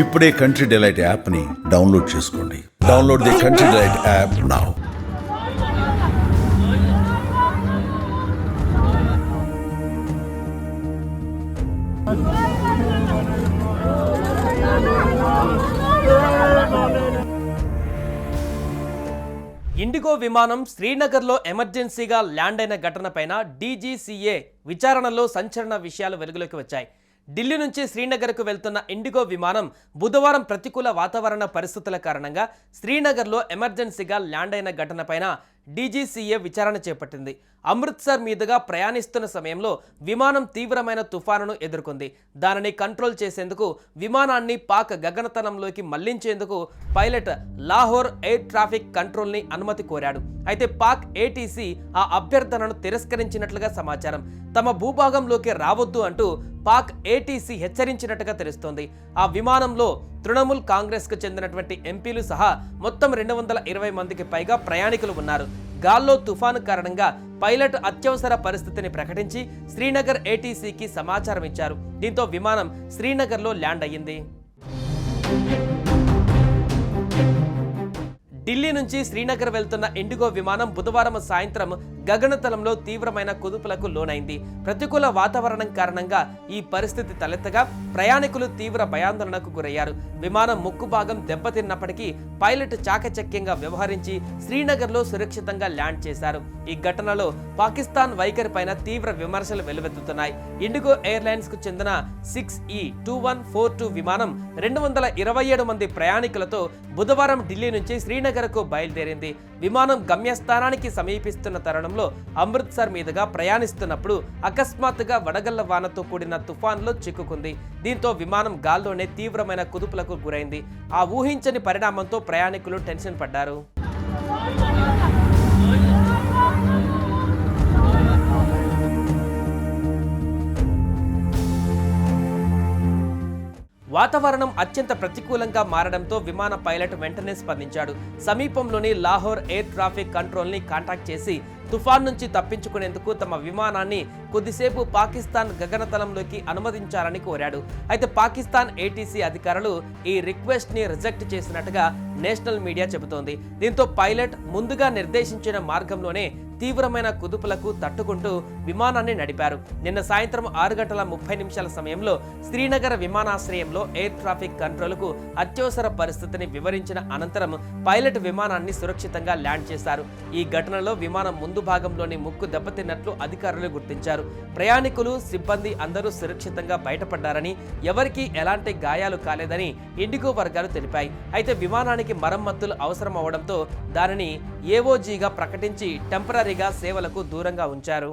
ఇప్పుడే country delight యాప్ని download చేసుకోండి. Download the country delight app now IndiGo విమానం శ్రీనగర్లో ఎమర్జెన్సీగా ల్యాండ్ అయిన ఘటనపైన డీజీసీఏ విచారణలో సంచలన విషయాలు వెలుగులోకి వచ్చాయి. ఢిల్లీ నుంచి శ్రీనగర్కు వెళ్తున్న ఇండిగో విమానం బుధవారం ప్రతికూల వాతావరణ పరిస్థితుల కారణంగా శ్రీనగర్లో ఎమర్జెన్సీగా ల్యాండ్ అయిన ఘటనపైన డీజీసీఏ విచారణ చేపట్టింది. అమృత్సర్ మీదుగా ప్రయాణిస్తున్న సమయంలో విమానం తీవ్రమైన తుఫానును ఎదుర్కొంది. దానిని కంట్రోల్ చేసేందుకు విమానాన్ని పాక్ గగనతలంలోకి మళ్ళించేందుకు పైలట్ లాహోర్ ఎయిర్ ట్రాఫిక్ కంట్రోల్ని అనుమతి కోరాడు. అయితే పాక్ ఏటీసీ ఆ అభ్యర్థనను తిరస్కరించినట్లుగా సమాచారం. తమ భూభాగంలోకి రావద్దు అంటూ పాక్ ఏటీసీ హెచ్చరించినట్టుగా తెలుస్తోంది. ఆ విమానంలో తృణమూల్ కాంగ్రెస్కు చెందినటువంటి ఎంపీలు సహా మొత్తం రెండు వందల ఇరవై మందికి పైగా ప్రయాణికులు ఉన్నారు. గాల్లో తుఫాను కారణంగా పైలట్ అత్యవసర పరిస్థితిని ప్రకటించి శ్రీనగర్ ఏటీసీకి సమాచారం ఇచ్చారు. దీంతో విమానం శ్రీనగర్లో ల్యాండ్ అయ్యింది. ఢిల్లీ నుంచి శ్రీనగర్ వెళ్తున్న ఇండిగో విమానం బుధవారం సాయంత్రం గగనతలంలో తీవ్రమైన కుదుపులకు లోనైంది. ప్రతికూల వాతావరణం కారణంగా ఈ పరిస్థితి తలెత్తగా ప్రయాణికులు తీవ్ర భయాందోళనకు గురయ్యారు. విమానం ముక్కు భాగం దెబ్బతిన్నప్పటికీ పైలట్ చాకచక్యంగా వ్యవహరించి శ్రీనగర్లో సురక్షితంగా ల్యాండ్ చేశారు. ఈ ఘటనలో పాకిస్తాన్ వైఖరి పైన తీవ్ర విమర్శలు వెలువెత్తుతున్నాయి. ఇండిగో ఎయిర్లైన్స్కు చెందిన సిక్స్ ఈ టూ వన్ ఫోర్ టూ విమానం రెండు వందల ఇరవై ఏడు మంది ప్రయాణికులతో బుధవారం ఢిల్లీ నుంచి శ్రీనగర్ శ్రీనగర్కు బయలుదేరింది. విమానం గమ్యస్థానానికి సమీపిస్తున్న తరుణంలో అమృత్సర్ మీదుగా ప్రయాణిస్తున్నప్పుడు అకస్మాత్తుగా వడగళ్ళ వానతో కూడిన తుఫాన్లో చిక్కుకుంది. దీంతో విమానం గాల్లోనే తీవ్రమైన కుదుపులకు గురైంది. ఆ ఊహించని పరిణామంతో ప్రయాణికులు టెన్షన్ పడ్డారు. వాతావరణం అత్యంత ప్రతికూలంగా మారడంతో విమాన పైలట్ వెంటనే స్పందించాడు. సమీపంలోని లాహోర్ ఎయిర్ ట్రాఫిక్ కంట్రోల్ని కాంటాక్ట్ చేసి తుఫాన్ నుంచి తప్పించుకునేందుకు తమ విమానాన్ని కొద్దిసేపు పాకిస్తాన్ గగనతలంలోకి అనుమతించాలని కోరాడు. అయితే పాకిస్తాన్ ఏటీసీ అధికారులు ఈ రిక్వెస్ట్ని రిజెక్ట్ చేసినట్టుగా నేషనల్ మీడియా చెబుతోంది. దీంతో పైలట్ ముందుగా నిర్దేశించిన మార్గంలోనే తీవ్రమైన కుదుపులకు తట్టుకుంటూ విమానాన్ని నడిపారు. నిన్న సాయంత్రం ఆరు గంటల ముప్పై నిమిషాల సమయంలో శ్రీనగర్ విమానాశ్రయంలో ఎయిర్ ట్రాఫిక్ కంట్రోల్కు అత్యవసర పరిస్థితిని వివరించిన అనంతరం పైలట్ విమానాన్ని సురక్షితంగా ల్యాండ్ చేశారు. ఈ ఘటనలో విమానం ముందు భాగంలోని ముక్కు దెబ్బతిన్నట్లు అధికారులు గుర్తించారు. ప్రయాణికులు సిబ్బంది అందరూ సురక్షితంగా బయటపడ్డారని ఎవరికీ ఎలాంటి గాయాలు కాలేదని ఇండిగో వర్గాలు తెలిపాయి. అయితే విమానానికి మరమ్మతులు అవసరం అవడంతో దానిని ఏఓజీగా ప్రకటించి టెంపరీగా సేవలకు దూరంగా ఉంచారు.